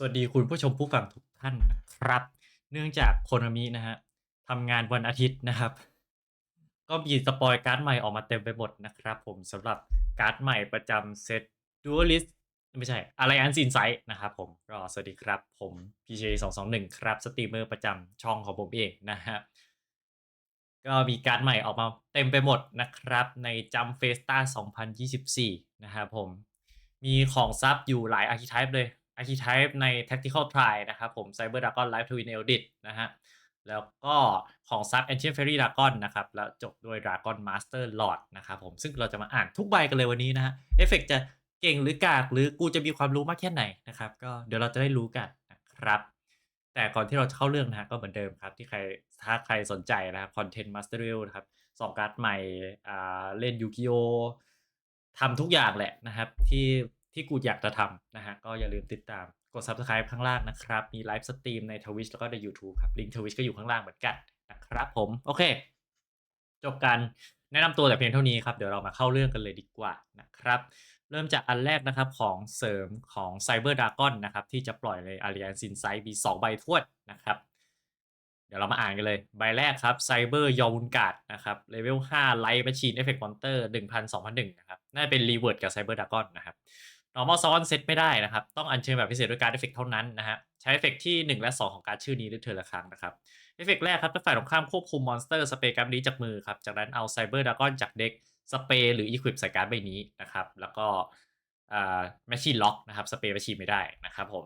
สวัสดีคุณผู้ชมผู้ฟังทุกท่านนะครับ เนื่องจากโคนามินะฮะทำงานวันอาทิตย์นะครับ ก็มีสปอยการ์ดใหม่ออกมาเต็มไปหมดนะครับ ผมสำหรับการ์ดใหม่ประจำเซต Duelist ไม่ใช่อะไรอันซินไซต์นะครับผมก็สวัสดีครับ ผม PJ 2 2 1ครับสตรีมเมอร์ประจำช่องของผมเองนะฮะก็มีการ์ดใหม่ออกมาเต็มไปหมดนะครับ ในจัมเฟสตา2024 นะครับผมมีของซับอยู่หลายอาร์คิไทป์เลย อาร์คิไทป์ใน Tactical Try นะครับผม Cyber Dragon Live Twin Eldit นะฮะแล้วก็ของซับ Ancient Fairy Dragon นะครับ แล้วจบด้วย Dragon Master Lord นะครับผมซึ่งเราจะมาอ่านทุกใบกันเลยวันนี้นะฮะเอฟเฟกจะเก่งหรือกากหรือกูจะมีความรู้มากแค่ไหนนะครับก็เดี๋ยวเราจะได้รู้กันนะครับแต่ก่อนที่เราจะเข้าเรื่องนะฮะก็เหมือนเดิมครับ ที่ใครถ้าใครสนใจนะครับคอนเทนต์มาสเตอร์เรลนะครับสองการ์ดใหม่อ่าเล่นยูกิโอทำทุกอย่างแหละนะครับ ที่ ที่กูอยากจะทำนะฮะ ก็อย่าลืมติดตามกด subscribe ข้างล่างนะครับ มีไลฟ์สตรีมใน Twitch แล้วก็ใน YouTube ครับ ลิงก์ Twitch ก็อยู่ข้างล่างเหมือนกันนะครับผม โอเค จบการแนะนำตัวแต่เพียงเท่านี้ครับ เดี๋ยวเรามาเข้าเรื่องกันเลยดีกว่านะครับ เริ่มจากอันแรกนะครับของเสริมของ Cyber Dragon นะครับ ที่จะปล่อยใน Alliance Insight มี 2 ใบทวดนะครับเดี๋ยวเรามาอ่านกันเลย ใบแรกครับ Cyber y o u n g a r d นะครับเลเวล5 Light Machine Effect Monster 1000 2001นะครับ น่าจะเป็น Reward กับ Cyber Dragon นะครับ normal summon set ไม่ได้นะครับ ต้องอัญเชิญแบบพิเศษด้วยการ Effect เท่านั้นนะฮะ ใช้ Effect ที่ 1 และ 2 ของการชื่อนี้หรือเธอละครั้งนะครับ เอฟเฟกแรกครับถ้าฝ่ายตรงข้ามควบคุมมอนสเตอร์สเปรย์การ์ดนี้จากมือครับ จากนั้นเอาไซเบอร์ดากอนจากเด็กสเปรย์หรืออีควิปใส่การ์ดใบนี้นะครับ แล้วก็อ่าแมชชีนล็อกนะครับ สเปรย์แมชชีนไม่ได้นะครับผม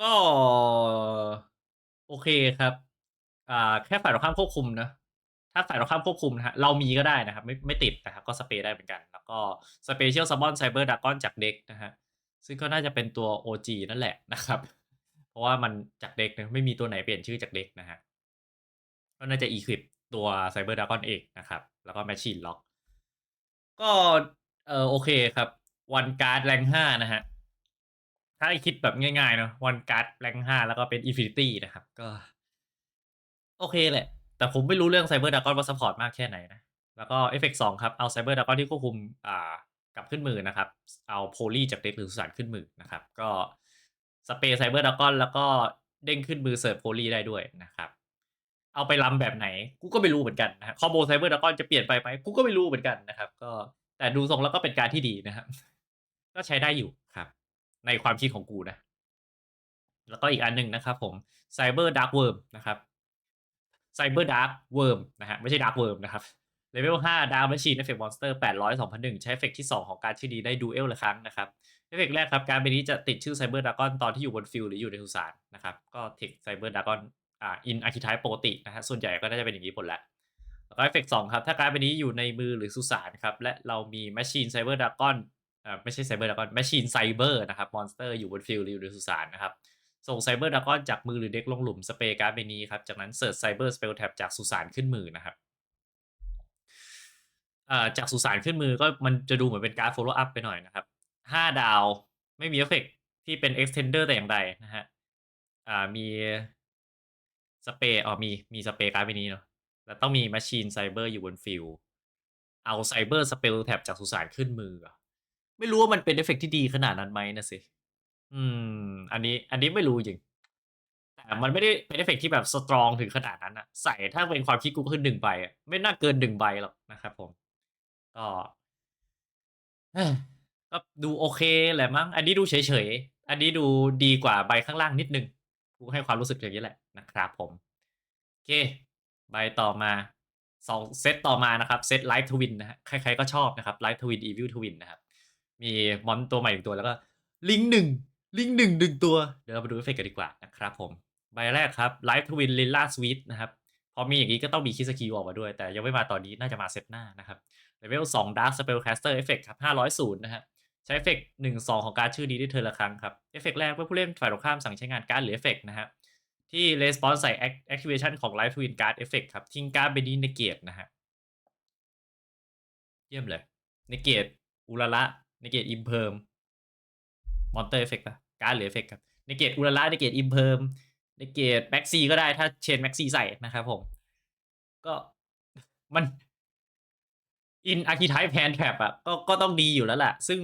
ก็โอเคครับอ่าแค่ฝ่ายตรงข้ามควบคุมนะ ถ้าฝ่ายตรงข้ามควบคุมนะฮะเรามีก็ได้นะครับ ไม่ไม่ติดนะครับก็สเปรย์ได้เหมือนกัน แล้วก็สเปเชียลซับบอนไซเบอร์ดากอนจากเด็กนะฮะซึ่งก็น่าจะเป็นตัว OG นั่นแหละนะครับ เพราะว่ามันจากเด็กนะไม่มีตัวไหนเปลี่ยนชื่อจากเด็กนะฮะก็น่าจะ Equip ตัว Cyber Dragon เองนะครับ แล้วก็ Machine Lock ก็เออโอเคครับวันการ์ดแรงห้านะฮะถ้าคิดแบบง่ายๆเนาะวันการ์ดแรงห้าแล้วก็เป็น Infinity นะครับ ก็ โอเคแหละ แต่ผมไม่รู้เรื่อง Cyber Dragon ว่าซัพพอร์ตมากแค่ไหนนะ แล้วก็เอฟเฟกต์สองครับ เอา Cyber Dragon ที่ควบคุมอ่ากลับขึ้นมือนะครับ เอาโพลีจากเด็กหรือสุสานขึ้นมือนะครับ ก็สเปย์ไซเบอร์ดากอนแล้วก็เด้งขึ้นมือเสิร์ฟโพลีได้ด้วยนะครับ เอาไปลำแบบไหน กูก็ไม่รู้เหมือนกันนะฮะคอมโบไซเบอร์ดากอนจะเปลี่ยนไปไหมกูก็ไม่รู้เหมือนกันนะครับ ก็แต่ดูทรงแล้วก็เป็นการที่ดีนะครับ ก็ใช้ได้อยู่ครับ ในความคิดของกูนะ แล้วก็อีกอันหนึ่งนะครับผมไซเบอร์ดาร์กเวิร์มนะครับ ไซเบอร์ดาร์กเวิร์มนะฮะไม่ใช่ดาร์กเวิร์มนะครับเลเวล5ดาร์ m มชชีนเอฟเฟกต์มอนสเตอร์800 2001 ใช้เอฟเฟกต์ที่2 ของการชื่อดีได้ดูเอลละครั้งนะครับเอฟเฟกต์แรกครับ การเป็นนี้จะติดชื่อไซเบอร์ดากอนตอนที่อยู่บนฟิลหรืออยู่ในสุสานนะครับ ก็เทคไซเบอร์ดากอนอ่าอินอาร์คิไทป์ปกตินะฮะส่วนใหญ่ก็น่าจะเป็นอย่างนี้หมดแหละแล้วก็เอฟเฟกต์สองครับ ถ้าการเป็นนี้อยู่ในมือหรือสุสานครับ และเรามีแมชชีนไซเบอร์ดากอนอ่าไม่ใช่ไซเบอร์ดากอนแมชชีนไซเบอร์นะครับมอนสเตอร์อยู่บนฟิลหรืออยู่ในสุสานนะครับ ส่งไซเบอร์ดากอนจากมือหรือเด็กลงหลุมสเปรย์การ์ดใบนี้ครับ จากนั้นเสิร์ชไซเบอร์สเปลแท็บจากสุสานขึ้นมือนะครับอ่าจากสุสานขึ้นมือก็มันจะดูเหมือนเป็นการ์ด follow up ไปหน่อยนะครับห้าดาวไม่มีเอฟเฟกต์ที่เป็น extender แต่อย่างใดนะฮะอ่ามีสเปรย์อ๋อมีมีสเปรย์การ์ดใบนี้เนาะแล้วต้องมี machine cyber อยู่บนฟิลเอาไซเบอร์สเปลแท็บจากสุสานขึ้นมือ ไม่รู้ว่ามันเป็นเอฟเฟกต์ที่ดีขนาดนั้นไหมนะสิ อืม อันนี้ อันนี้ไม่รู้จริง แต่มันไม่ได้เป็นเอฟเฟกต์ที่แบบสตรองถึงขนาดนั้นอะใส่ถ้าเป็นความคิดกูก็คือหนึ่งใบอะ ไม่น่าเกินหนึ่งใบหรอกนะครับผม ก็ เอ้ยก็ดูโอเคแหละมั้ง อันนี้ดูเฉย ๆ อันนี้ดูดีกว่าใบข้างล่างนิดนึงกูให้ความรู้สึกอย่างนี้แหละนะครับผม โอเค ใบต่อมาสองเซตต่อมานะครับ เซตไลท์ทวินนะฮะใคร ๆ ก็ชอบนะครับไลท์ทวินอีวิลทวินนะครับ มีมอนตัวใหม่อีกตัว แล้วก็ลิงหนึ่ง ลิงหนึ่งหนึ่งตัว เดี๋ยวเรามาดูเอฟเฟกต์กันดีกว่านะครับผม ใบแรกครับไลท์ทวินลิลล่าสวีทนะครับ พอมีอย่างนี้ก็ต้องมีคิสกิออกมาด้วย แต่ยังไม่มาตอนนี้น่าจะมาเซตหน้านะครับเลเวล2 Dark Spellcaster Effect ครับ500ศูนย์นะฮะใช้เอฟเฟกต์หนึ่งสองของการชื่อนี้ได้เธอละครั้งครับเอฟเฟกต์แรกเมื่อผู้เล่นฝ่ายตรงข้ามสั่งใช้งานการ์ดหรือเอฟเฟกต์นะฮะที่ response ใส่ activation ของ Light Twin Card Effect ครับ ทิ้งการ์ดไปนี้ในเกตนะฮะ เยี่ยมเลย ในเกตอุระละ ในเกตอิมเพิร์ม มอนเตอร์เอฟเฟกต์ปะการ์ดหรือเอฟเฟกต์ครับในเกตอุระละในเกตอิมเพิร์มในเกตแม็กซีก็ได้ถ้าเชนแม็กซีใส่นะครับผม ก็มันอินอาร์คิไทป์แพนแทรปอะก็ก็ต้องดีอยู่แล้วแหละซึ่ง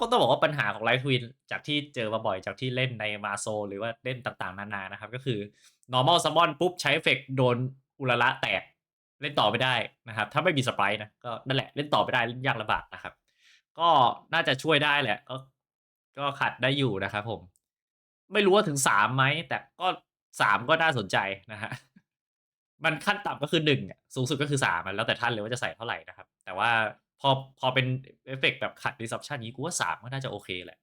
ก็ต้องบอกว่าปัญหาของ Light Twin จากที่เจอมาบ่อยจากที่เล่นใน Marsoul หรือว่าเล่นต่างๆ นานานะครับ ก็คือ Normal Summon ปุ๊บใช้เอฟเฟกต์โดนอุระระแตก เล่นต่อไม่ได้นะครับ ถ้าไม่มี Sprite นะ ก็นั่นแหละเล่นต่อไม่ได้เล่นยากลำบากนะครับ ก็น่าจะช่วยได้แหละ ก็ ก็ขัดได้อยู่นะครับผม ไม่รู้ว่าถึง3ไหม แต่ก็3ก็น่าสนใจนะครับมันขั้นต่ำก็คือ1อะสูงสุดก็คือ3อะแล้วแต่ท่านเลยว่าจะใส่เท่าไหร่นะครับ แต่ว่าพอพอเป็นเอฟเฟกต์แบบขัด Disruption งี้กูว่า3ก็น่าจะโอเคแหละ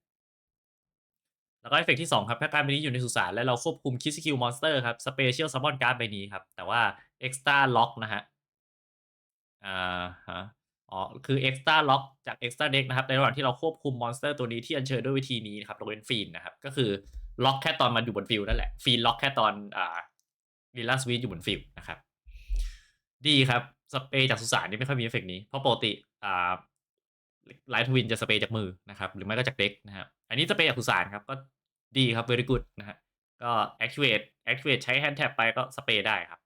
แล้วก็เอฟเฟกต์ที่2ครับถ้าการ์ดใบนี้อยู่ในสุสานและเราควบคุม Key Skill Monster ครับ Special Summon การ์ดใบนี้ครับ แต่ว่า Extra Lock นะครับอะฮะอ๋ อ๋อ คือ Extra Lock จาก Extra Deck นะครับ ในระหว่างที่เราควบคุมมอนสเตอร์ตัวนี้ที่อัญเชิญด้วยวิธีนี้นะครับยกเวน Fiend นะครับ ก็คือล็อกแค่ตอนมันอยู่บนฟีลนั่นแหละ Fiend ล็อกแค่ตอนอ่า Lila Sweet อยู่บนฟีลนะครับ ดีครับ สเปรย์จากสุสานนี่ไม่ค่อยมีเอฟเฟกต์นี้ เพราะปกติอ่า Light Twin จะสเปรย์จากมือนะครับ หรือไม่ก็จากเด็กนะครับ อันนี้สเปรย์จากสุสานครับ ก็ดีครับ very good นะครับก็ Activate Activate ใช้ Hand Tap ไปก็สเปรย์ได้ครับ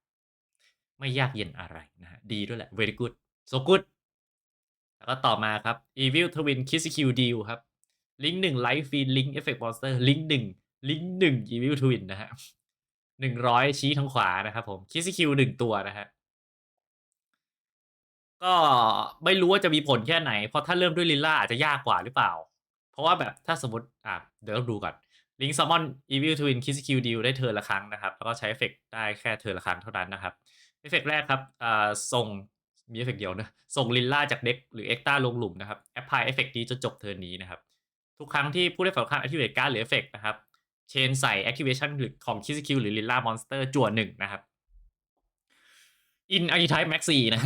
ไม่ยากเย็นอะไรนะครับดีด้วยแหละ very good so good แล้วก็ต่อมาครับ Evil Twin Key Skill Deal ครับลิงก์1 Light Fiend ลิงก์ Effect Monster ลิงก์1ลิงก์1 Evil Twin นะครับ100ชี้ทางขวานะครับผม Key Skill 1ตัวนะครับก็ไม่รู้ว่าจะมีผลแค่ไหน เพราะถ้าเริ่มด้วย Lila อาจจะยากกว่าหรือเปล่า เพราะว่าแบบถ้าสมมติอ่าเดี๋ยวต้องดูก่อน Link Summon Evil Twin Key Skill Deal ได้เทิร์นละครั้งนะครับ แล้วก็ใช้เอฟเฟกต์ได้แค่เทิร์นละครั้งเท่านั้นนะครับเอฟเฟกต์แรกครับอ่าส่ง มีเอฟเฟกต์เดียวนะ ส่ง Lila จากเด็กหรือ Extra ลงหลุมนะครับ Apply เอฟเฟกต์นี้จนจบเทิร์นนี้นะครับ ทุกครั้งที่ผู้เล่นฝ่ายตรงข้าม Activate การ์ดหรือเอฟเฟกต์นะครับเชนใส่ Activation หรือของ Key Skill หรือ Lila Monster จั่ว1นะครับ In Archetype Max 4นะ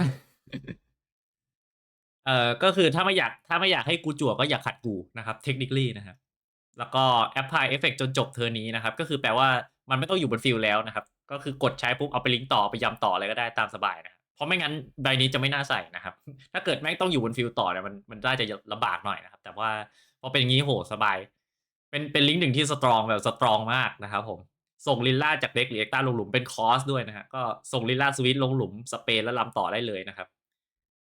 เอ่อก็คือถ้าไม่อยากถ้าไม่อยากให้กูจั่วก็อย่าขัดกูนะครับ Technically นะครับแล้วก็ Apply เอฟเฟกต์จนจบเทิร์นี้นะครับ ก็คือแปลว่ามันไม่ต้องอยู่บนฟีลแล้วนะครับ ก็คือกดใช้ปุ๊บเอาไปลิงก์ต่อไปยำต่ออะไรก็ได้ตามสบายนะครับ เพราะไม่งั้นใบนี้จะไม่น่าใส่นะครับ ถ้าเกิดแม่งต้องอยู่บนฟีลต่อเนี่ยมันมันน่าจะลำบากหน่อยนะครับ แต่ว่าพอเป็นอย่างงี้โอ้โฮสบาย เป็นเป็นลิงก์1ที่สตรองแบบสตรองมากนะครับผมส่ง Lila จากเด็กหรือ Extra ลงหลุมเป็นคอสด้วยนะครับก็ส่ง Lila Sweet ลงหลุมสเปรย์แล้วรำต่อได้เลยนะครับ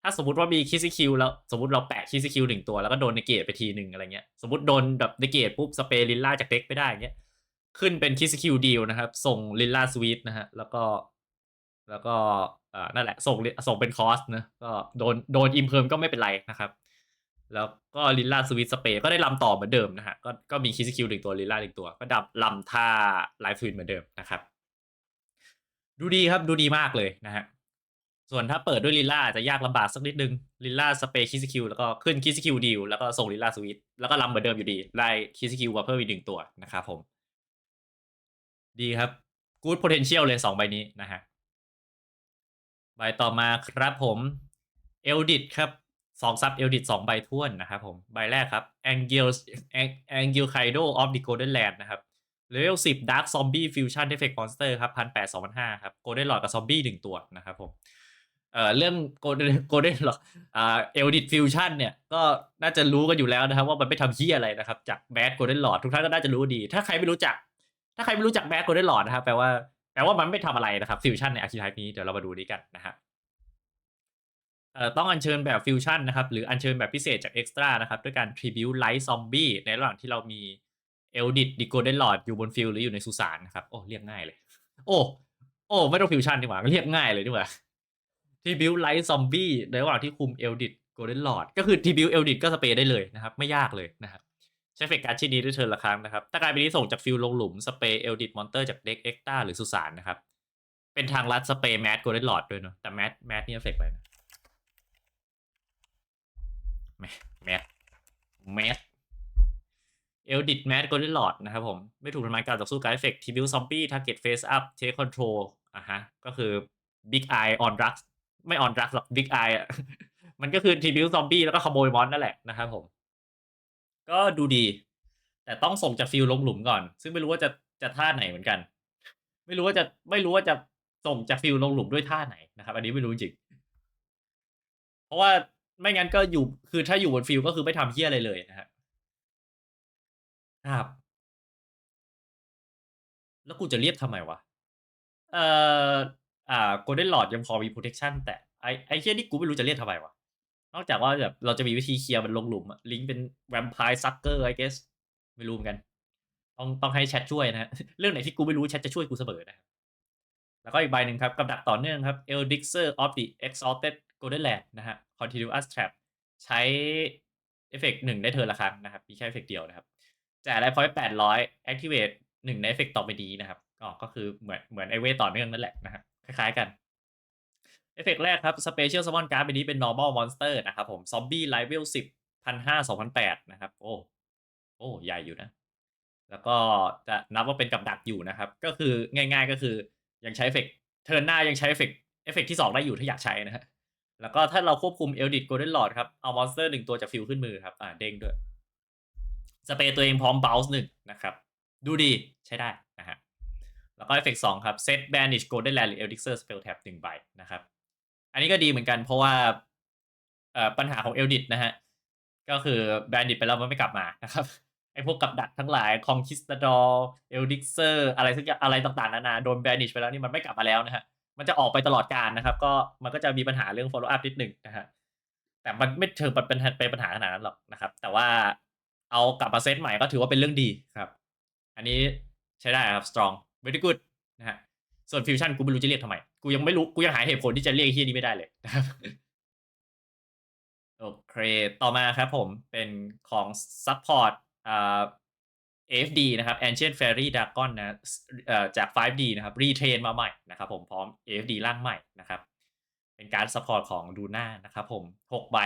ถ้าสมมติว่ามี Key Skill แล้วสมมติเราแปะ Key Skill 1ตัวแล้วก็โดน Negate ไปทีหนึ่งอะไรเงี้ยสมมติโดนแบบ Negate ปุ๊บสเปรย์ Lila จากเด็กไม่ได้เงี้ยขึ้นเป็น Key Skill Deal นะครับ ส่ง Lila Sweet นะครับแล้วก็ แล้วก็นั่นแหละส่งส่งเป็นคอสนะก็โดนโดน Imperm ก็ไม่เป็นไรนะครับ แล้วก็ Lila Sweet สเปรย์ก็ได้รำต่อเหมือนเดิมนะครับก็ก็มี Key Skill 1ตัว Lila 1ตัว ก็ดับรำท่า Light Twin เหมือนเดิมนะครับ ดูดีครับดูดีมากเลยนะครับส่วนถ้าเปิดด้วย Lila อาจจะยากลำบากสักนิดนึ่ง Lila สเปรย์ Key Skill แล้วก็ขึ้น Key Skill Deal แล้วก็ส่ง Lila Sweet แล้วก็รำเหมือนเดิมอยู่ดีได้ Key Skill มาเพิ่มอีก1ตัวนะครับผม ดีครับ Good Potential เลย2ใบนี้นะครับ ใบต่อมาครับผม Eldritch ครับ2ซับ Eldritch 2ใบถ้วนนะครับผมใบแรกครับ Angels Ang Angel Kaido of the Golden Land นะครับ Level 10 Dark Zombie Fusion Effect Monster ครับ1,800 2,500ครับ Golden Lord กับซอมบี้1ตัวนะครับผมเอ่อเรื่อง Golden Golden Lord อ่า Eldritch Fusion เนี่ยก็น่าจะรู้กันอยู่แล้วนะครับ ว่ามันไม่ทำเหี้ยอะไรนะครับ จาก Bad Golden Lord ทุกท่านก็น่าจะรู้ดี ถ้าใครไม่รู้จัก ถ้าใครไม่รู้จัก Bad Golden Lord นะครับแปลว่า แปลว่ามันไม่ทำอะไรนะครับ Fusion ใน Archetype นี้เดี๋ยวเรามาดูนี้กันนะครับต้องอัญเชิญแบบ Fusion นนะครับ หรืออัญเชิญแบบพิเศษจาก Extra นะครับ ด้วยการ Tribute Light Zombie ในระหว่างที่เรามี Eldritch the Golden Lord อยู่บนฟีลหรืออยู่ในสุสานนะครับ โอ้ เรียกง่ายเลย โอ้ โอ้ ไม่ต้อง Fusion ดีกว่า เรียกง่ายเลยดีกว่า Tribute Light Zombie ในระหว่างที่คุม Eldritch Golden Lord ก็คือ Tribute Eldritch ก็สเปรย์ได้เลยนะครับ ไม่ยากเลยนะครับ ช้เฟกการ์ดชิ้นนี้ด้เทิร์นละครั้งนะครับ ถ้าการ์ดใบนี้ส่งจากฟีลลงหลุม สเปย์ Eldritch Monster จากเด็ก Extra หรือสุสานนะครับ เป็นทางลัดสเปย์ Mad Golden Lord ด้วยเนาะ แต่ Mad Mad นี่เอฟเฟกไรนะ Mad Mad Mad Eldritch Mad Golden Lord นะครับผม ไม่ถูกทำลายการต่อสู้การเอฟเฟกต์ Tribute Zombie Target Face Up Take Control อะฮะ ก็คือ Big Eye on Drugs ไม่ on Drugs หรอก Big Eye อะมันก็คือ Tribute Zombie แล้วก็ขโมยมอนนั่นแหละนะครับผม ก็ดูดี แต่ต้องส่งจากฟีลลงหลุมก่อน ซึ่งไม่รู้ว่าจะจะท่าไหนเหมือนกัน ไม่รู้ว่าจะไม่รู้ว่าจะส่งจากฟีลลงหลุมด้วยท่าไหนนะครับ อันนี้ไม่รู้จริง เพราะว่าไม่งั้นก็อยู่คือถ้าอยู่บนฟีลก็คือไม่ทำเหี้ยอะไรเลยนะครับครับ แล้วกูจะเรียกทำไมวะ?เอ่อ อ่า Golden Lord ยังพอมี Protection แต่ไอไอเหี้ยนี่กูไม่รู้จะเรียกทำไมวะ นอกจากว่าแบบเราจะมีวิธีเคลียร์มันลงหลุมอะลิงก์เป็น Vampire Sucker I guess ไม่รู้เหมือนกัน ต้องต้องให้แชทช่วยนะฮะ เรื่องไหนที่กูไม่รู้แชทจะช่วยกูเสมอนะครับแล้วก็อีกใบหนึ่งครับกับดักต่อเนื่องครับ Elixir of the Exalted Goldenland นะฮะ Continuous Trap ใช้เอฟเฟกต์หนึ่งได้เทิร์นละครั้งนะครับ มีแค่เอฟเฟกต์เดียวนะครับจ่ายไลฟ์พอยต์แปดร้อย activate หนึ่งในเอฟเฟกต์ต่อไปดีนะครับก็ก็คือเหมือนเหมือนไอเวทต่อเนื่องนั่นแหละนะครับคล้ายๆกัน เอฟเฟกต์แรกครับ Special Summon Card ใบนี้เป็น Normal Monster นะครับผม Zombie Level 10 1,500 2,008นะครับ โอ้ โอ้ ใหญ่อยู่นะ แล้วก็จะนับว่าเป็นกับดักอยู่นะครับ ก็คือง่ายๆก็คือยังใช้เอฟเฟกต์เทิร์นหน้ายังใช้เอฟเฟกต์เอฟเฟกต์ที่ 2 ได้อยู่ถ้าอยากใช้นะฮะ แล้วก็ถ้าเราควบคุม Eldritch Golden Lord ครับ เอามอนสเตอร์หนึ่งตัวจากฟิลขึ้นมือครับ อ่าเด้งด้วย สเปรย์ตัวเองพร้อม Bounce หนึ่งนะครับ ดูดีใช้ได้นะฮะ แล้วก็เอฟเฟกสองครับ Set Banish Golden Land หรือ Elixir Spell Tap หนึ่งใบนะครับ อันนี้ก็ดีเหมือนกันเพราะว่าเอ่อปัญหาของ Eldritch นะฮะ ก็คือ Bandit ไปแล้วมันไม่กลับมานะครับไอ้พวกกับดักทั้งหลาย Conquistador Elixir อร์อะไรสักอย่างอะไรต่างๆนานาโดน Banish ไปแล้วนี่มันไม่กลับมาแล้วนะฮะ มันจะออกไปตลอดการนะครับ ก็มันก็จะมีปัญหาเรื่อง follow up นิดหนึ่งนะฮะแต่มันไม่เชิงเป็นเป็นปัญหาขนาดนั้นหรอกนะครับ แต่ว่าเอากลับมาเซตใหม่ก็ถือว่าเป็นเรื่องดีครับ อันนี้ใช้ได้ครับ strong very good นะฮะส่วนฟิวชั่นกูไม่รู้จะเรียกทำไม กูยังไม่รู้กูยังหาเหตุผลที่จะเรียกไอ้เฮียนี้ไม่ได้เลยนะครับโอเค ต่อมาครับผมเป็นของ Support อ่า AFD นะครับ Ancient Fairy Dragon นะเอ่อจาก 5D นะครับรีเทรนมาใหม่นะครับผมพร้อม AFD ร่างใหม่นะครับ เป็นการ Support ของดูน่านะครับผม 6 ใบ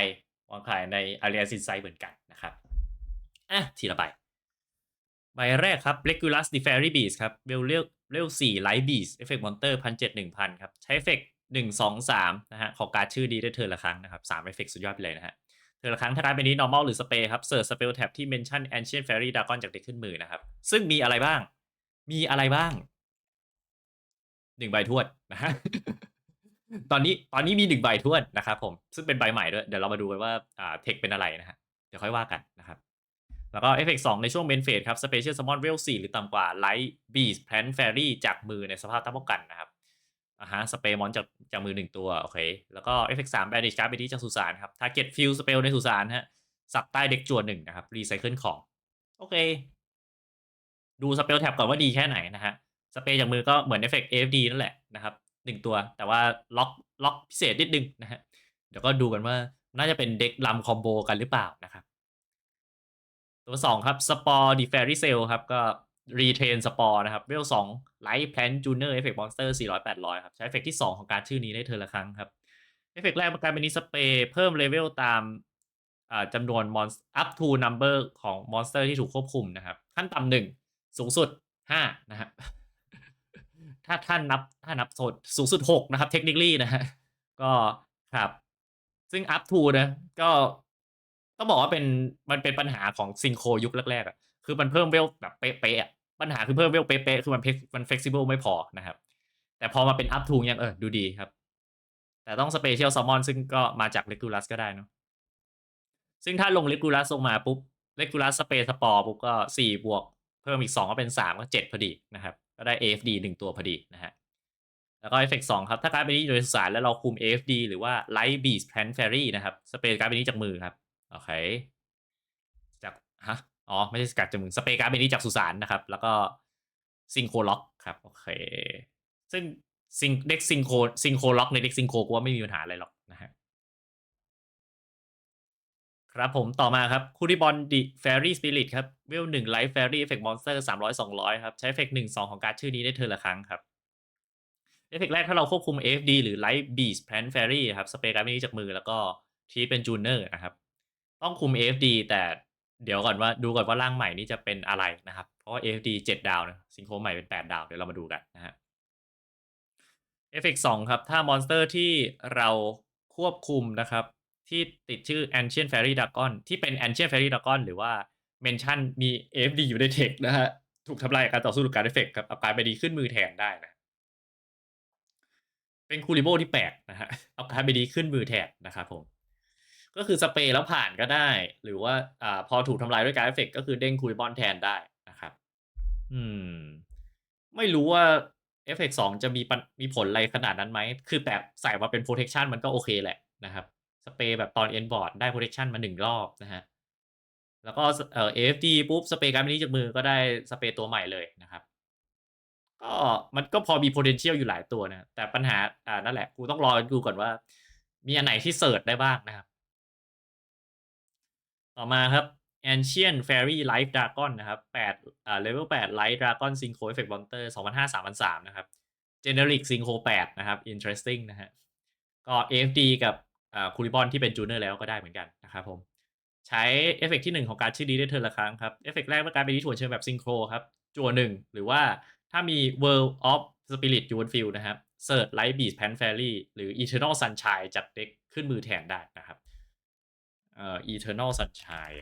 วางขายใน Alliance Insight เหมือนกันนะครับ อะ ทีละใบ ใบแรกครับ Regulus the Fairy Beast ครับ เวลเวล4 Light Beast เอฟเฟกต์มอนเตอร์พันเจ็ดหนึ่งพันครับ ใช้เอฟเฟกต์หนึ่งสองสามนะฮะ ขอการชื่อดีได้เทิร์นละครั้งนะครับสามเอฟเฟกต์สุดยอดไปเลยนะฮะเทิร์นละครั้งถ้าการดเป็นนี้ normal หรือ spell ครับเสิร์ช spell tab ที่ mention ancient fairy dragon จากเด็กขึ้นมือนะครับ ซึ่งมีอะไรบ้าง มีอะไรบ้างหนึ่งใบทวดนะฮะตอนนี้ตอนนี้มีหนึ่งใบทวดนะครับผมซึ่งเป็นใบใหม่ด้วย เดี๋ยวเรามาดูกันว่าอ่าเทคเป็นอะไรนะฮะเดี๋ยวค่อยว่ากันนะครับ แล้วก็เอฟเฟกต์สในช่วงเมนเฟสครับ Special Summon Vel 4หรือต่ำกว่า Light Beast Plant Fairy จากมือในสภาพตั้งป้องกันนะครับอ่าฮะสเปร์มอนจากจากมือหนึ่งตัวโอเคแล้วก็เอฟเฟกต์สาม Banish Card ไปที่จากสุสานครับ Target Fill Spell ในสุสานฮะสับใต้เด็กจวนหนึ่งนะครับรีไซเคิลของโอเค ดูสเปลแท็บก่อนว่าดีแค่ไหนนะฮะสเปรย์จากมือก็เหมือนเอฟเฟกต์ AFD นั่นแหละนะครับหนึ่งตัว แต่ว่าล็อกล็อกพิเศษนิดนึงนะฮะเดี๋ยวก็ดูกันว่าน่าจะเป็นเด็กลำคอมโบกันหรือเปล่านะครับ ตัวสองครับสปอร์ดีแฟรี่เซลครับ ก็รีเทนสปอร์นะครับเวลสองไลท์แพลนจูเนอร์เอฟเฟกต์มอนสเตอร์สี่ร้อยแปดร้อยครับ ใช้เอฟเฟกต์ที่สองของการชื่อนี้ได้เทอละครั้งครับ เอฟเฟกต์แรกมันกายเป็นนิสเปย์เพิ่มเลเวลตามจำนวนมอนอัพทูนัมเบอร์ของมอนสเตอร์ที่ถูกควบคุมนะครับ ขั้นต่ำหนึ่งสูงสุดห้านะฮะถ้าท่านนับถ้านับสดสูงสุดหกนะครับเทคนิคลี่นะฮะก็ครับ ซึ่ง up to นะก็ ต้องบอกว่าเป็นมันเป็นปัญหาของซิงโคยุคแรกๆอะคือมันเพิ่มเวลแบบเป๊ะๆปัญหาคือเพิ่มเวลเป๊ะๆคือมัน flex- มัน flexible ไม่พอนะครับ แต่พอมาเป็น up to ยังเออดูดีครับ แต่ต้อง special summon ซึ่งก็มาจาก regulus ก็ได้เนาะซึ่งถ้าลง regulus ลงมาปุ๊บ regulus space spore ปุ๊บก็สี่บวก เพิ่มอีกสองก็เป็นสามก็เจ็ดพอดีนะครับ ก็ได้ AFD หนึ่งตัวพอดีนะฮะแล้วก็เอฟเฟกต์สองครับ ถ้าการ์ดใบนี้อยู่ในสุสานแล้วเราคุม AFD หรือว่า Light Beast Plant Fairy นะครับสเปรย์การ์ดใบนี้จากมือครับ โอเค จากฮะอ๋อ ไม่ใช่สกัดจากมือสเปรย์การ์ดใบนี้จากสุสานนะครับ แล้วก็ซิงโคล็อกครับ โอเค ซึ่งซิงเด็กซิงโคซิงโคล็อกในเด็กซิงโคกูว่าไม่มีปัญหาอะไรหรอกนะฮะครับผมต่อมาครับ คูริบอลดิแฟรี่สปิริตครับเวลหนึ่งไลฟ์แฟรี่เอฟเฟกต์มอนสเตอร์สามร้อยสองร้อยครับ ใช้เอฟเฟกต์หนึ่งสองของการดชื่อนี้ได้เทอละครั้งครับเอฟเฟกต์แรกถ้าเราควบคุม AFD หรือ Light Beast Plant Fairy ครับ สเปรย์การ์ดนี้จากมือแล้วก็ทีเป็นจูเนอร์นะครับ ต้องคุม AFD แต่เดี๋ยวก่อนว่าดูก่อนว่าร่างใหม่นี้จะเป็นอะไรนะครับ เพราะว่า AFD 7 ดาวนะซิงโครใหม่เป็น 8 ดาว เดี๋ยวเรามาดูกันนะฮะเอฟเฟกสองครับ ถ้ามอนสเตอร์ที่เราควบคุมนะครับ ที่ติดชื่อ Ancient Fairy Dragon ที่เป็น Ancient Fairy Dragon หรือว่า Mention มี AFD อยู่ในเทคนะฮะ ถูกทำลายจากการต่อสู้หรือการเอฟเฟกครับเอาการไปดีขึ้นมือแทนได้นะ เป็นคูริโบที่แปลกนะฮะเอาการไปดีขึ้นมือแทนนะครับผม ก็คือสเปรย์แล้วผ่านก็ได้ หรือว่าอ่าพอถูกทำลายด้วยการเอฟเฟกต์ก็คือเด้งคูริบอนแทนได้นะครับ อืม ไม่รู้ว่าเอฟเฟกต์สองจะมีมีผลอะไรขนาดนั้นไหม คือแบบใส่มาเป็น protection มันก็โอเคแหละนะครับ สเปรย์แบบตอน end board ได้ protection มา1รอบนะครับแล้วก็เอ่อ AFD ปุ๊บ สเปรย์การ์ดนี้จากมือก็ได้สเปรย์ตัวใหม่เลยนะครับ ก็มันก็พอมี potential อยู่หลายตัวนะ แต่ปัญหาอ่านั่นแหละ กูต้องรอดูก่อนว่า มีอันไหนที่เสิร์ชได้บ้างนะครับ ต่อมาครับ Ancient Fairy Life Dragon นะครับ8อ่า level 8 Light Dragon Synchro Effect Monster 2005-3003นะครับ Generic Synchro 8 นะครับ Interesting นะฮะ ก็ AFD กับอ่า Kuribon ที่เป็น Junior แล้วก็ได้เหมือนกันนะครับผม ใช้เอฟเฟกต์ที่ 1 ของการชื่อนี้ได้เทิร์นละครั้งครับ เอฟเฟกต์แรกเมื่อการดใบนี้ถูกอัญเชิญแบบ Synchro ครับ จั่ว1หรือว่าถ้ามี World of Spirit อยู่บนฟิลนะครับ Search Light Beast Pan Fairy หรือ Eternal Sunshine จากเด็กขึ้นมือแทนได้นะครับ เอ่อ Eternal Sunshine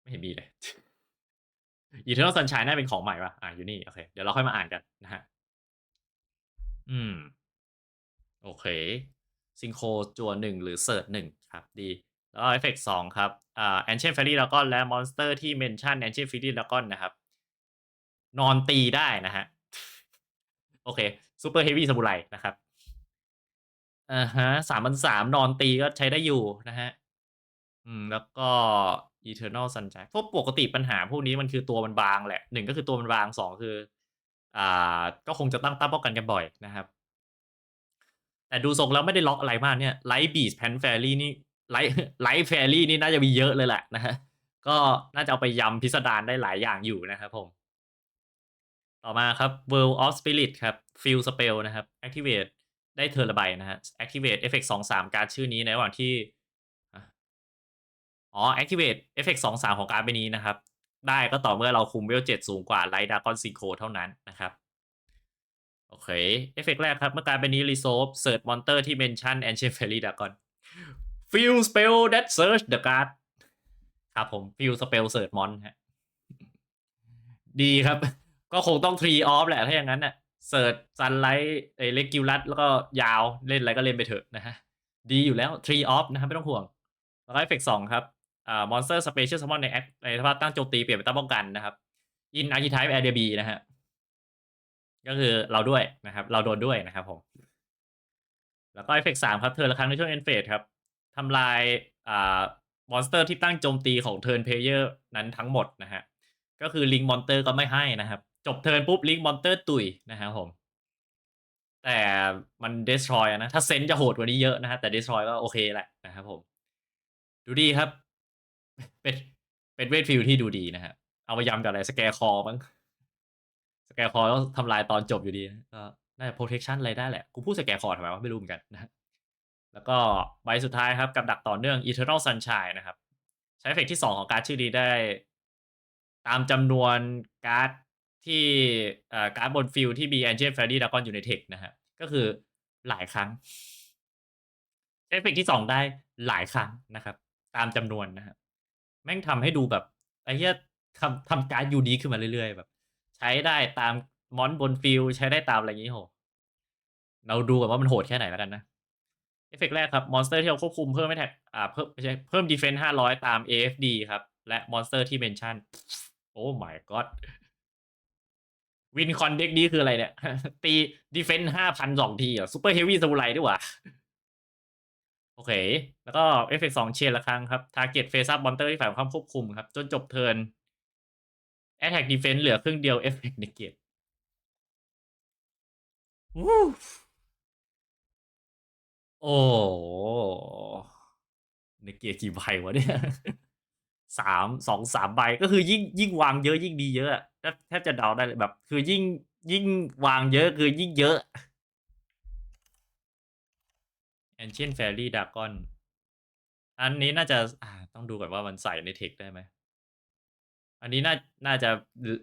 ไม่เห็นมีเลย Eternal Sunshine น่าเป็นของใหม่ป่ะ อ่าอยู่นี่ โอเค เดี๋ยวเราค่อยมาอ่านกันนะฮะ อืม โอเค Synchro จั่ว1หรือ Search 1ครับ ดี แล้วเอฟเฟกต์2ครับอ่า Ancient Fairy Dragon และมอนสเตอร์ที่เมนชั่น Ancient Fairy Dragon นะครับ นอนตีได้นะฮะ โอเค Super Heavy Samurai นะครับ อะฮะ3,003นอนตีก็ใช้ได้อยู่นะฮะอืม แล้วก็ Eternal Sunshine เพราะปกติปัญหาพวกนี้มันคือตัวมันบางแหละ 1 ก็คือตัวมันบาง 2 คือ อ่า ก็คงจะตั้งต้านป้องกันกันบ่อยนะครับ แต่ดูทรงแล้วไม่ได้ล็อกอะไรมากเนี่ย Light Beast Pan Fairy นี่ Light Light Fairy นี่น่าจะมีเยอะเลยแหละนะครับก็น่าจะเอาไปยำพิสดารได้หลายอย่างอยู่นะครับผม ต่อมาครับ World of Spirit ครับ Field Spell นะครับ Activate ได้เทิร์ละใบนะฮะ Activate เอฟเฟกต์2-3การชื่อนี้ในระหว่างที่อ๋อ Activate เอฟเฟกต์2-3ของการ์ดใบนี้นะครับ ได้ก็ต่อเมื่อเราคุม Level 7สูงกว่า Light Dragon Synchro เท่านั้นนะครับโอเค เอฟเฟกต์แรกครับ เมื่อการ์ดใบนี้ Resolve Search Monster ที่ Mention Ancient Fairy Dragon Field Spell that search the card ครับผม Field Spell Search Mon ครับดีครับ ก็คงต้อง Tree Off แหละ ถ้าอย่างนั้นน่ะ Search Sunlight เอ่อ Regulus แล้วก็ยาวเล่นอะไรก็เล่นไปเถอะนะฮะ ดีอยู่แล้ว Tree of นะครับไม่ต้องห่วงแล้วก็เอฟเฟกต์2ครับอ่า Monster Special Summon ในแอคในสภาพตั้งโจมตีเปลี่ยนเป็นตั้งป้องกันนะครับ In Archetype Area B นะฮะ ก็คือเราด้วยนะครับ เราโดนด้วยนะครับผม แล้วก็เอฟเฟกต์3ครับเทิร์นละครั้งในช่วง End Phase ครับทำลายอ่ามอนสเตอร์ที่ตั้งโจมตีของ Turn Player นั้นทั้งหมดนะฮะ ก็คือ Link Monster ก็ไม่ให้นะครับ จบเทิร์นปุ๊บ Link Monster ตุยนะครับผม แต่มัน Destroy อะนะ ถ้าเซนส์จะโหดกว่านี้เยอะนะครับแต่ Destroy ก็โอเคแหละนะครับผม ดูดีครับ เป็นเป็นเวทฟิลที่ดูดีนะครับเอามายำกับอะไร Scarecrow มั้ง Scarecrow ต้องทำลายตอนจบอยู่ดีนะก็น่าจะ Protection อะไรได้แหละ กูพูด Scarecrow ทำไมวะไม่รู้เหมือนกันนะแล้วก็ใบสุดท้ายครับกับดักต่อเนื่อง Eternal Sunshine นะครับ ใช้เอฟเฟกที่ 2 ของการ์ดชื่อนี้ได้ ตามจำนวนการ์ด ที่การ์ดบนฟิลด์ที่มี Ancient Fairy Dragon อยู่ในเทคนะครับก็คือหลายครั้งเอฟเฟกต์ที่2ได้หลายครั้งนะครับ ตามจำนวนนะครับแม่งทำให้ดูแบบไอ้เหี้ยทำทำการ์ด unique ขึ้นมาเรื่อยๆแบบ ใช้ได้ตามมอนบนฟิลด์ใช้ได้ตามอะไรงี้โอ้โฮเราดูก่อนว่ามันโหดแค่ไหนแล้วกันนะเอฟเฟกต์แรกครับมอนสเตอร์ที่เราควบคุมเพิ่ม Attack อ่าเพิ่มไม่ใช่เพิ่ม Defense 500ตาม AFD ครับ และมอนสเตอร์ที่ Mention Oh my god Wincon เด็กนี้คืออะไรเนี่ย ตี Defense 5,000 2ทีเหรอ Super Heavy Samurai นี่หว่าโอเค แล้วก็เอฟเฟกต์2เชนละครั้งครับ Target Face Up Monster ที่ฝ่ายตรงข้ามควบคุมครับ จนจบเทิร์น Attack Defense เหลือครึ่งเดียวเอฟเฟกต์ Negate วู้โอ้โฮ Negate กี่ใบวะเนี่ย3 2-3ใบก็คือยิ่งยิ่งวางเยอะยิ่งดีเยอะอะ แทบจะเดาได้เลยแบบ คือยิ่งยิ่งวางเยอะคือยิ่งเยอะ Ancient Fairy Dragon อันนี้น่าจะอ่าต้องดูก่อนว่ามันใส่ในเทคได้ไหม อันนี้น่า น่าจะ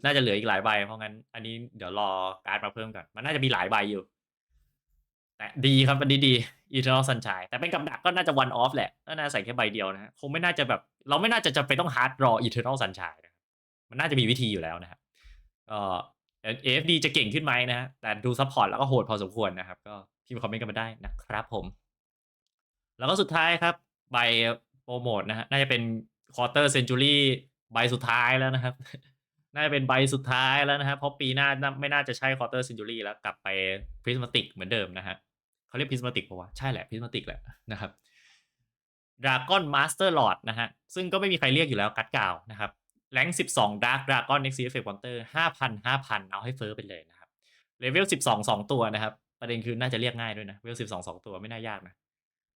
น่าจะเหลืออีกหลายใบ เพราะงั้น อันนี้เดี๋ยวรอการ์ดมาเพิ่มก่อน มันน่าจะมีหลายใบอยู่ แต่ดีครับอันนี้ดี Eternal Sunshine แต่เป็นกับดักก็น่าจะ One Off แหละก็น่าใส่แค่ใบเดียวนะครับคงไม่น่าจะแบบ เราไม่น่าจะจำเป็นต้อง Hard Draw Eternal Sunshine นะครับมันน่าจะมีวิธีอยู่แล้วนะครับ ก็เอ่อ AFD จะเก่งขึ้นไหมนะครับแต่ดูซัปพอร์ตแล้วก็โหดพอสมควรนะครับ ก็พิมพ์คอมเมนต์กันมาได้นะครับผม แล้วก็สุดท้ายครับ ใบโพรโมตนะครับน่าจะเป็น Quarter Century ใบสุดท้ายแล้วนะครับ น่าจะเป็นใบสุดท้ายแล้วนะครับเพราะปีหน้าไม่น่าจะใช่ Quarter Century แล้วกลับไป Prismatic เหมือนเดิมนะฮะเขาเรียก Prismatic ปะวะใช่แหละ Prismatic แหละนะครับ Dragon Master Lord นะฮะซึ่งก็ไม่มีใครเรียกอยู่แล้วกัดกาวนะครับ แรง12 Dark Dragon Next Effect Counter 5,000 5,000เอาให้เฟ้อไปเลยนะครับเลเวล12 2ตัวนะครับ ประเด็นคือน่าจะเรียกง่ายด้วยนะเลเวล12 2ตัวไม่น่ายากนะ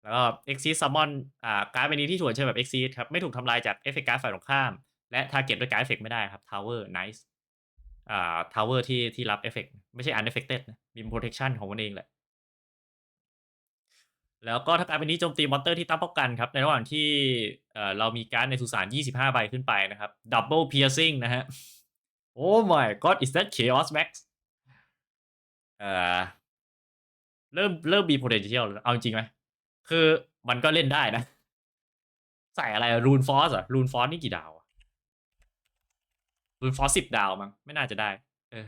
แล้วก็ Exceed Summon อ่าการ์ดใบนี้ที่ชวนใช้แบบ Exceed ครับ ไม่ถูกทำลายจากเอฟเฟกต์การ์ดฝ่ายตรงข้าม และ Target ด้วยการ์ดเอฟเฟกต์ไม่ได้ครับ Tower Nice อ่า Tower ที่ที่รับเอฟเฟกต์ไม่ใช่ Unaffected นะมี Protection ของมันเองแหละ แล้วก็ถ้าการเป็นนี้โจมตีมอนเตอร์ที่ตั้งป้องกันครับ ในระหว่างที่เอ่อเรามีการ์ดในสุสาน 25 ใบขึ้นไปนะครับ Double Piercing นะฮะ Oh my god is that Chaos Max เอ่อเริ่มเริ่มมี potential แล้วเอาจริงไหมคือมันก็เล่นได้นะ ใส่อะไรรูนฟอสอะรูนฟอสนี่กี่ดาวอะรูนฟอสสิบดาวมั้งไม่น่าจะได้ เออ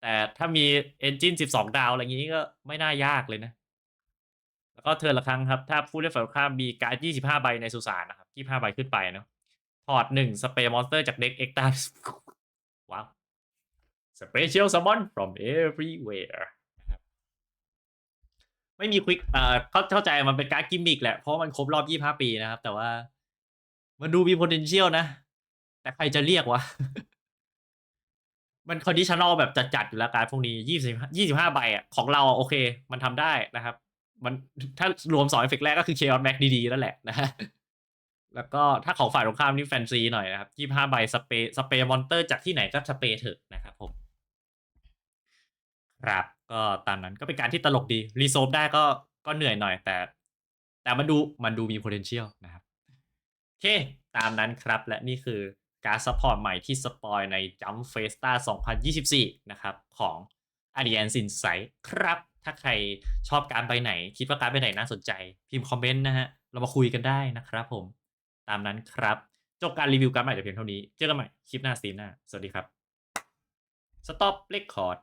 แต่ถ้ามีเอนจินสิบสองดาวอะไรอย่างนี้ก็ไม่น่ายากเลยนะ แล้วก็เทิร์นละครั้งครับ ถ้าผู้เล่นฝ่ายตรงข้ามมีการ์ดยี่สิบห้าใบในสุสานนะครับยี่ห้าใบขึ้นไปเนาะถอดหนึ่งสเปรย์มอนสเตอร์จากเด็กเอ็กตาว้าว Special Summon from everywhere ไม่มีควิกเอ่อเข้าเข้าใจมันเป็นการ์ดกิมมิกแหละ เพราะมันครบรอบ 25 ปีนะครับ แต่ว่ามันดูมี potential นะ แต่ใครจะเรียกวะ มัน conditional แบบจัดๆอยู่แล้วการดพวกนี้20 25 ใบอะ ของเราโอเค มันทำได้นะครับ มันถ้ารวม2เอฟเฟกแรกก็คือ Chaos Max ดีๆแล้วแหละนะฮะ แล้วก็ถ้าของฝ่ายตรงข้ามนี่แฟนซีหน่อยนะครับ25ใบสเปย์สเปย์มอนเตอร์จากที่ไหนก็สเปย์เถอะนะครับผมครับก็ตามนั้นก็เป็นการที่ตลกดี รีโซฟได้ก็ก็เหนื่อยหน่อยแต่ แต่มันดูมันดูมี potential นะครับโอเค ตามนั้นครับ และนี่คือการซัพพอร์ตใหม่ที่สปอยใน Jump Festa 2024 นะครับ ของ a d i a n s Insight ครับ ถ้าใครชอบการไปไหน คิดว่าการไปไหนน่าสนใจ พิมพ์คอมเมนต์นะฮะ เรามาคุยกันได้นะครับผม ตามนั้นครับ จบการรีวิวการใหม่แต่เพียงเท่านี้ เจอกันใหม่คลิปหน้าซีนหน้า สวัสดีครับ Stop Record